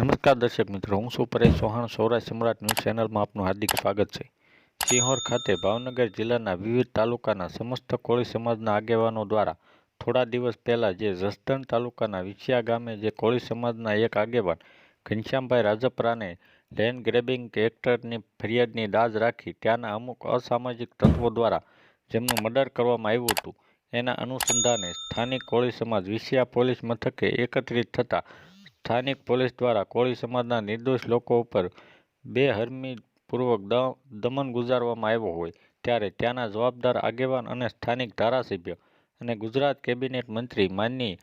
નમસ્કાર દર્શક મિત્રો, હું છું પરેશ ચૌહાણ. સૌરાષ્ટ્ર સમ્રાટ ન્યૂઝ ચેનલમાં આપનું હાર્દિક સ્વાગત છે. સિંહોર ખાતે ભાવનગર જિલ્લાના વિવિધ તાલુકાના સમસ્ત કોળી સમાજના આગેવાનો દ્વારા થોડા દિવસ પહેલાં જે જસદણ તાલુકાના વિછિયા ગામે જે કોળી સમાજના એક આગેવાન ઘનશ્યામભાઈ રાજપરાને લેન્ડ ગ્રેબિંગ એક્ટરની ફરિયાદની દાજ રાખી ત્યાંના અમુક અસામાજિક તત્વો દ્વારા જેમનું મર્ડર કરવામાં આવ્યું હતું, એના અનુસંધાને સ્થાનિક કોળી સમાજ વિછિયા પોલીસ મથકે એકત્રિત થતા સ્થાનિક પોલીસ દ્વારા કોળી સમાજના નિર્દોષ લોકો ઉપર બેહરમીપૂર્વક દમન ગુજારવામાં આવ્યો હોય, ત્યારે ત્યાંના જવાબદાર આગેવાન અને સ્થાનિક ધારાસભ્ય અને ગુજરાત કેબિનેટ મંત્રી માનનીય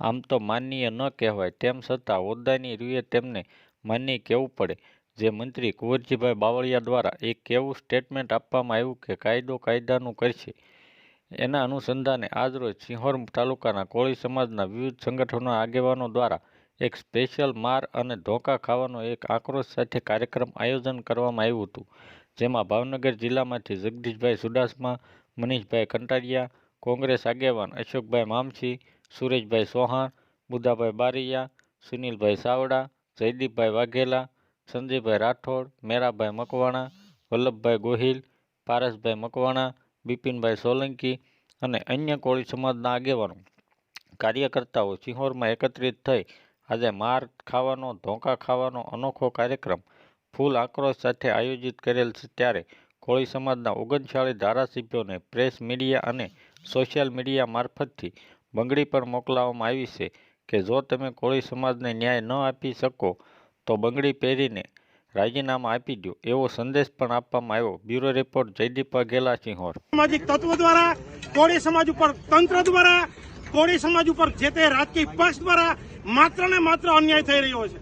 આમ તો માનનીય ન કહેવાય, તેમ છતાં હોદ્દાની રૂએ તેમને માનનીય કહેવું પડે, જે મંત્રી કુંવરજીભાઈ બાવળિયા દ્વારા એક કેવું સ્ટેટમેન્ટ આપવામાં આવ્યું કે કાયદો કાયદાનું કરશે. એના અનુસંધાને આજરોજ સિંહોર તાલુકાના કોળી સમાજના વિવિધ સંગઠનોના આગેવાનો દ્વારા એક સ્પેશિયલ માર અને ધોકા ખાવાનો એક આક્રોશ સાથે કાર્યક્રમ આયોજન કરવામાં આવ્યું હતું, જેમાં ભાવનગર જિલ્લામાંથી જગદીશભાઈ સુડાસમા, મનીષભાઈ કંટારિયા, કોંગ્રેસ આગેવાન અશોકભાઈ મામસી, સુરેશભાઈ સોહાણ બુધાભાઈ બારૈયા, સુનિલભાઈ સાવડા, જયદીપભાઈ વાઘેલા, સંજયભાઈ રાઠોડ, મેરાભાઈ મકવાણા, વલ્લભભાઈ ગોહિલ, પારસભાઈ મકવાણા, બિપિનભાઈ સોલંકી અને અન્ય કોળી સમાજના આગેવાનો, કાર્યકર્તાઓ સિંહોરમાં એકત્રિત થઈ આજે માર ખાવાનો, ધોકા ખાવાનો અનોખો કાર્યક્રમ ફૂલ આક્રોશ સાથે આયોજિત કરેલ છે. ત્યારે કોળી સમાજના ઓગણચાળીસ ધારાસભ્યોને પ્રેસ મીડિયા અને સોશિયલ મીડિયા મારફતથી બંગડી પણ મોકલાવવામાં આવી છે કે જો તમે કોળી સમાજને ન્યાય ન આપી શકો તો બંગડી પહેરીને રાજીનામા આપી દો એવો સંદેશ પણ આપવામાં આવ્યો. બ્યુરો રિપોર્ટ જયદીપ વાઘેલા સિંહોર સામાજિક તત્વો દ્વારા, કોળી સમાજ ઉપર તંત્ર દ્વારા, કોળી સમાજ ઉપર જે તે રાજકીય પક્ષ દ્વારા માત્ર ને માત્ર અન્યાય થઈ રહ્યો છે.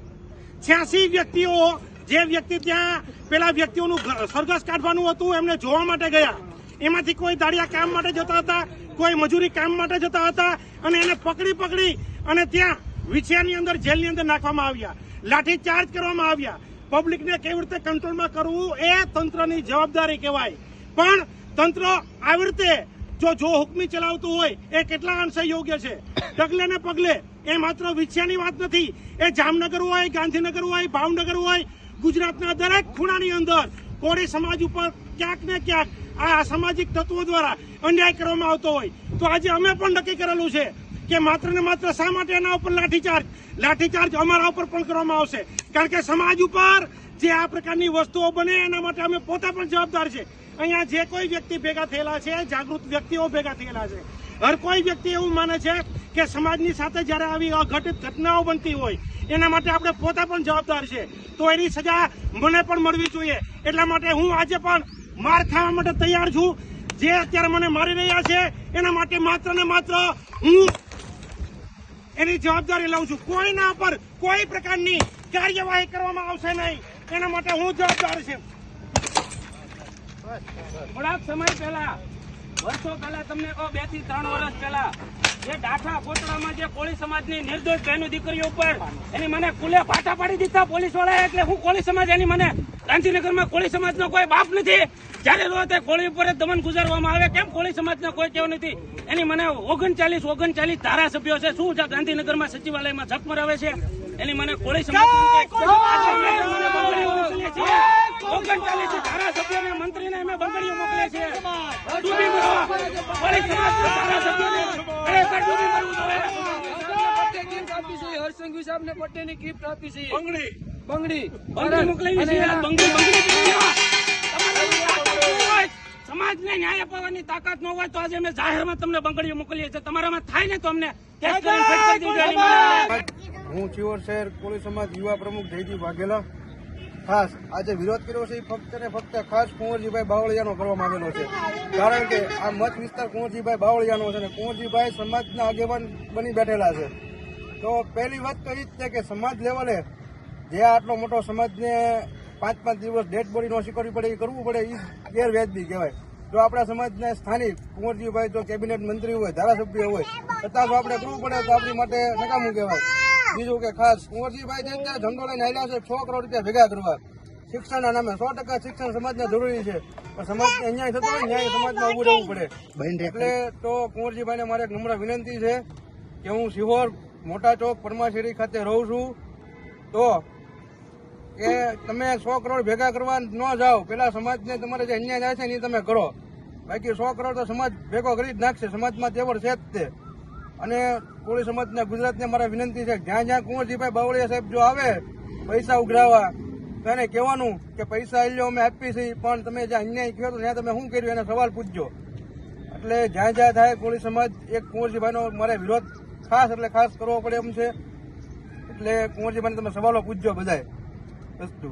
છ્યાસી વ્યક્તિઓ, જે વ્યક્તિ ત્યાં પેલા વ્યક્તિઓનું સરઘસ કાઢવાનું હતું, એમને જોવા માટે ગયા. એમાંથી કોઈ દાડિયા કામ માટે જતા હતા, કોઈ મજૂરી કામ માટે જતા હતા, અને એને પકડી પકડી અને ત્યાં વિછિયાની અંદર જેલની અંદર નાખવામાં આવ્યા. લાઠી ચાર્જ કરવામાં આવ્યા. પબ્લિકને કેવી રીતે કંટ્રોલમાં કરવું એ તંત્રની જવાબદારી કહેવાય. પણ તંત્ર આવી રીતે જો જો હુકમી ચલાવતું હોય, એ કેટલા અંશે યોગ્ય છે? ડગલે ને પગલે એ માત્ર વિછિયાની વાત નથી. એ જામનગર હોય, ગાંધીનગર હોય, ભાવનગર હોય, ગુજરાતના દરેક ખૂણાની અંદર કોળી સમાજ ઉપર ક્યાંક ને ક્યાંક આ અસામાજિક તત્વો દ્વારા અન્યાય કરવામાં આવતો હોય. તો આજે અમે પણ નક્કી કરેલું છે કે માત્ર ને માત્ર શા માટે એના ઉપર લાઠીચાર્જ? લાઠીચાર્જ અમારા ઉપર પણ કરવામાં આવશે. કારણ કે સમાજ ઉપર જે આ પ્રકારની વસ્તુઓ બને એના માટે અમે પોતા પણ જવાબદાર છે. અહીંયા જે કોઈ વ્યક્તિ ભેગા થયેલા છે, જાગૃત વ્યક્તિઓ ભેગા થયેલા છે હર કોઈ વ્યક્તિ એવું માને છે કે સમાજની સાથે જ્યારે આવી અઘટિત ઘટનાઓ બનતી હોય, એના માટે આપણે પોતા પણ જવાબદાર છે. તો એની સજા મને પણ મળવી જોઈએ. એટલા માટે હું આજે પણ માર ખાવા માટે તૈયાર છું. જે અત્યારે મને મારી રહ્યા છે, એના માટે માત્ર ને માત્ર હું એની જવાબદારી લઉં છું. કોઈના પર કોઈ પ્રકારની કાર્યવાહી કરવામાં આવશે નહીં. એના માટે હું જવાબદાર છું. થોડાક સમય પહેલા વર્ષો પહેલા તમને કહો બેથી ત્રણ વર્ષ પહેલા જે ડાઠા કોટડામાં જે કોળી સમાજની નિર્દોષ બહેનો દીકરીઓ ઉપર એની મને કુલે ફાટા પાડી દીધા પોલીસવાળા એટલે હું કોળી સમાજ એની મને ગાંધીનગરમાં કોળી સમાજનો કોઈ બાપ નથી. જ્યારે રો તે કોળી ઉપર દમન ગુજારવામાં આવે કેમ કોળી સમાજને કોઈ કેવું નથી? એની મને ઓગણચાલીસ ઓગણચાલીસ ધારાસભ્યો છે. શું છે ગાંધીનગરમાં સચિવાલયમાં જપ મરાવે છે? એની મને કોળી સમાજ! ઓગણચાલીસ ધારાસભ્યોને મંત્રીને અમે બંગડીઓ મોકલે છે ડૂબી મરો. કોળી સમાજના ધારાસભ્યોને ખરેખર ડૂબી મરવું જોઈએ ગિફ્ટ આપી છે હરસંઘવી સાહેબને ગિફ્ટ આપી છે. બંગડી. બંગડી. બંગડી મોકલાવી છે બંગડી બંગડી પહેરી લો. તમારી તાકાત ન સમાજને ન્યાય અપાવવાની તાકાત ન હોય તો આજે અમે જાહેરમાં તમને બંગડીઓ મોકલીએ છીએ. તમારામાં થાય ને તો અમને. હું ચિવર શહેર કોળી સમાજ યુવા પ્રમુખ જયદીપ વાઘેલા. ખાસ આજે વિરોધ કર્યો છે એ ફક્ત ને ફક્ત ખાસ કુંવરજીભાઈ બાવળિયાનો કરવામાં આવેલો છે. કારણ કે આ મત વિસ્તાર કુંવરજીભાઈ બાવળિયાનો છે અને કુંવરજીભાઈ સમાજના આગેવાન બની બેઠેલા છે. તો પહેલી વાત તો એ જ છે કે સમાજ લેવલે જે આટલો મોટો સમાજને પાંચ પાંચ દિવસ ડેડ બોડી નો સ્વીકારવી પડે એ કરવું પડે એ ગેરવ્યાજબી કહેવાય. જો આપણા સમાજના સ્થાનિક કુંવરજીભાઈ જો કેબિનેટ મંત્રી હોય, ધારાસભ્ય હોય, છતાં જો આપણે કરવું પડે તો આપણી માટે નકામું કહેવાય. બીજું કે ખાસ કુંવરજીભાઈ જઈને ત્યાં ધંધો લઈને આવ્યા છે છ કરોડ રૂપિયા ભેગા કરવા. શિક્ષણના નામે સો ટકા શિક્ષણ સમાજને જરૂરી છે. પણ સમાજને અન્યાય થતો હોય ન્યાય સમાજમાં ઉભું રહેવું પડે. એટલે તો કુંવરજીભાઈને મારે એક નમ્ર વિનંતી છે કે હું સિહોર મોટા ચોક પરમાશેરી ખાતે રહું છું. તો કે તમે સો કરોડ ભેગા કરવા ન જાઓ. પેલા સમાજને તમારે જે અન્યાય થાય છે ને એ તમે કરો. બાકી સો કરોડ તો સમાજ ભેગો કરી જ નાખશે. સમાજમાં તેવડ છે જ તે. અને કોળી સમાજને ગુજરાતને મારા વિનંતી છે, જ્યાં જ્યાં કુંવરજીભાઈ બાવળિયા સાહેબ જો આવે, પૈસા ઉઘરાવવા તો એને કહેવાનું કે પૈસા એ અમે આપી છીએ પણ તમે જ્યાં અન્યાય તો ત્યાં તમે શું કર્યું? એને સવાલ પૂછજો. એટલે જ્યાં જ્યાં થાય કોળી સમાજ, એક કુંવરજીભાઈનો મારે વિરોધ ખાસ એટલે ખાસ કરવો પડે એમ છે. એટલે કુંવરજીભાઈને તમે સવાલો પૂછજો બધાય. અસ્તુ